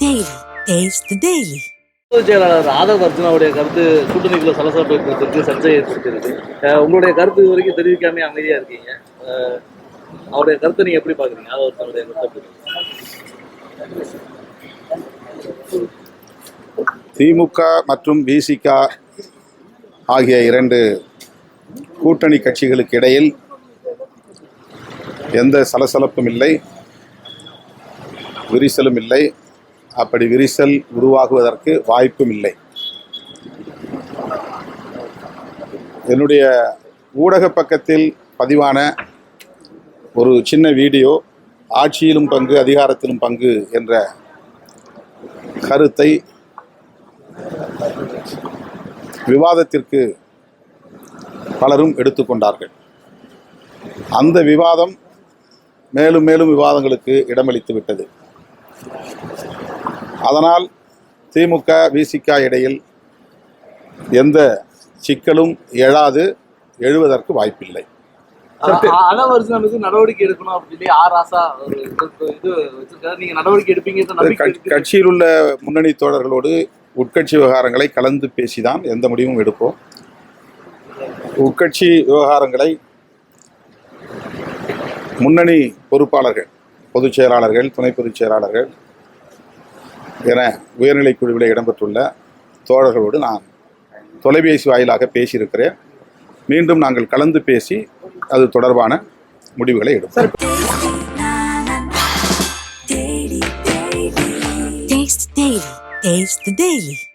Taste the Daily. பொதுச் செயலாளர் ஆதவ் அர்ஜுனாவுடைய கருத்து கூட்டணிக்குள்ள சலசலப்பு ஏற்படுத்திருக்கு சர்ச்சை ஏற்படுத்திருக்கு அஹ் உங்களுடைய கருத்து இது வரைக்கும் தெரிவிக்காம அமைதியா இருக்கீங்க. அவருடைய கருத்தை நீங்க எப்படி பாக்குறீங்க ஆதவ் அர்ஜுனாவுடைய கருத்தை திமுக மற்றும் விசிக ஆகிய இரண்டு கூட்டணி கட்சிகளுக்கு இடையில் எந்த சலசலப்பும் இல்லை விரிசலும் இல்லை. அப்படி விரிசல் உருவாகுவதற்கு வாய்ப்பும் இல்லை என்னுடைய ஊடக பக்கத்தில் பதிவான ஒரு சின்ன வீடியோ ஆட்சியிலும் பங்கு அதிகாரத்திலும் பங்கு என்ற கருத்தை விவாதத்திற்கு பலரும் எடுத்துக்கொண்டார்கள் அந்த விவாதம் மேலும் மேலும் விவாதங்களுக்கு இடமளித்து விட்டது அதனால் திமுக விசிக இடையில் எந்த சிக்கலும் எழாது எழுவதற்கு வாய்ப்பில்லை. நடவடிக்கை எடுக்கணும் அப்படின்னு. கட்சியில் உள்ள முன்னணி தோழர்களோடு உட்கட்சி விவகாரங்களை கலந்து பேசிதான் எந்த முடிவும் எடுப்போம். உட்கட்சி விவகாரங்களை முன்னணி பொறுப்பாளர்கள் பொதுச் செயலாளர்கள் துணை பொதுச் செயலாளர்கள் என உயர்நிலை குழுவில் இடம்பெற்றுள்ள தோழர்களோடு நான் தொலைபேசி வாயிலாக பேசியிருக்கிறேன் மீண்டும் நாங்கள் கலந்து பேசி அது தொடர்பான முடிவுகளை எடுப்போம் Taste the Daily.